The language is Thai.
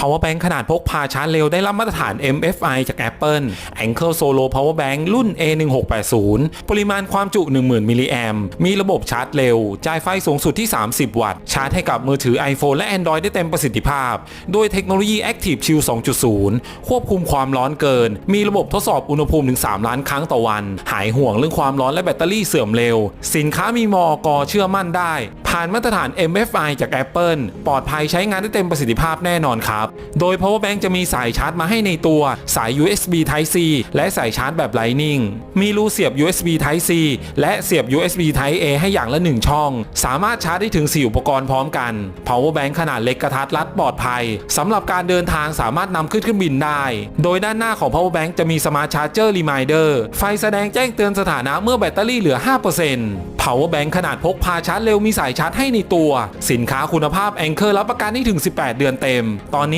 power bank ขนาดพกพาชาร์จเร็วได้รับมาตรฐาน MFI จาก Apple Anker Solo Power Bank รุ่น A1680 ปริมาณความจุ 10,000 มิลลิแอมมีระบบชาร์จเร็ว จ่ายไฟสูงสุดที่ 30 วัตต์ ชาร์จให้กับมือถือ iPhone และ Android ได้เต็มประสิทธิภาพ โดยเทคโนโลยี Active Chill 2.0 ควบคุมความร้อนเกิน มีระบบทดสอบอุณหภูมิถึง 3 ล้านครั้งต่อวัน หายห่วงเรื่องความร้อนและแบตเตอรี่เสื่อมเร็ว สินค้ามีมอกเชื่อมั่นได้ ผ่านมาตรฐาน MFI จาก Apple ปลอดภัยใช้งานได้เต็มประสิทธิภาพแน่นอนครับ โดย Power Bank จะมีสายชาร์จมาให้ในตัว สาย USB Type C และสายชาร์จแบบ Lightning มีรูเสียบ USB Type C และเสียบ USB Type A ให้อย่างละ 1 ช่อง สามารถชาร์จได้ถึง 4 อุปกรณ์พร้อมกัน Power Bank ขนาดเล็กกระทัดรัดปลอดภัยสำหรับการเดินทางสามารถนำขึ้นเครื่องบินได้ โดยด้านหน้าของ Power Bank จะมี Smart Charger Reminder ไฟแสดงแจ้งเตือนสถานะเมื่อแบตเตอรี่เหลือ 5% Power Bank ขนาดพกพาชาร์จเร็วมีสายชาร์จให้ในตัว สินค้าคุณภาพ Anchor รับประกันได้ถึง 18 เดือนเต็ม ตอนนี้